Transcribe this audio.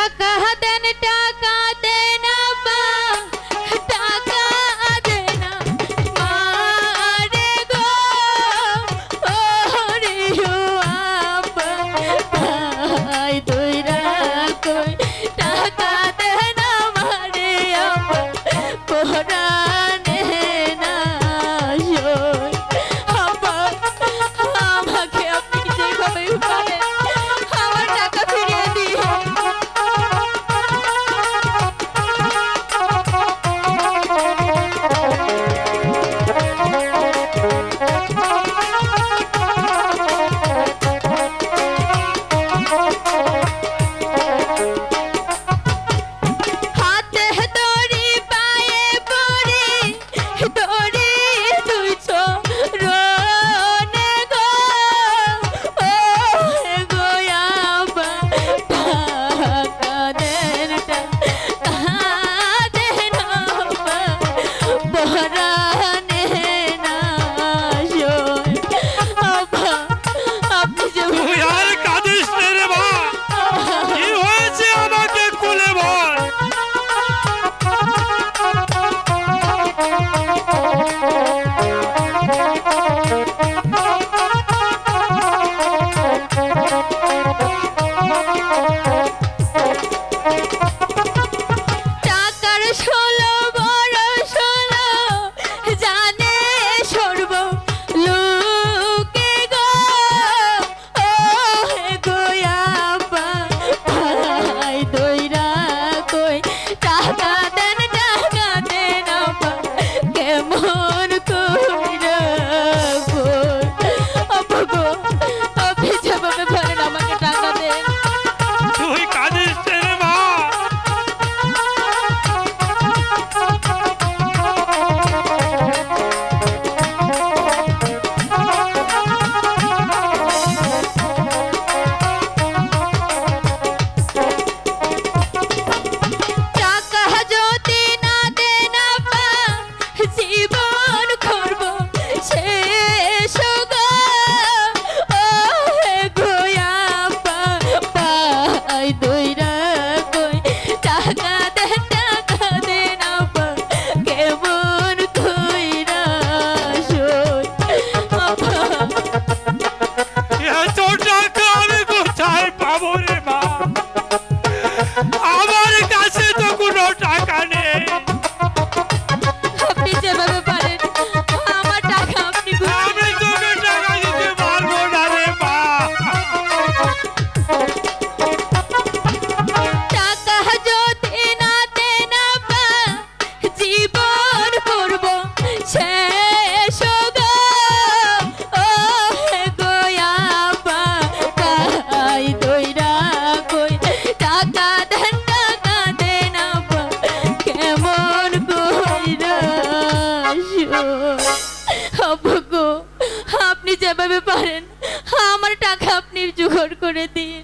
টাকা দেন টাকা জীবনে যেভাবে পারেন। আমার টাকা আপনি জোগাড় করে দিন।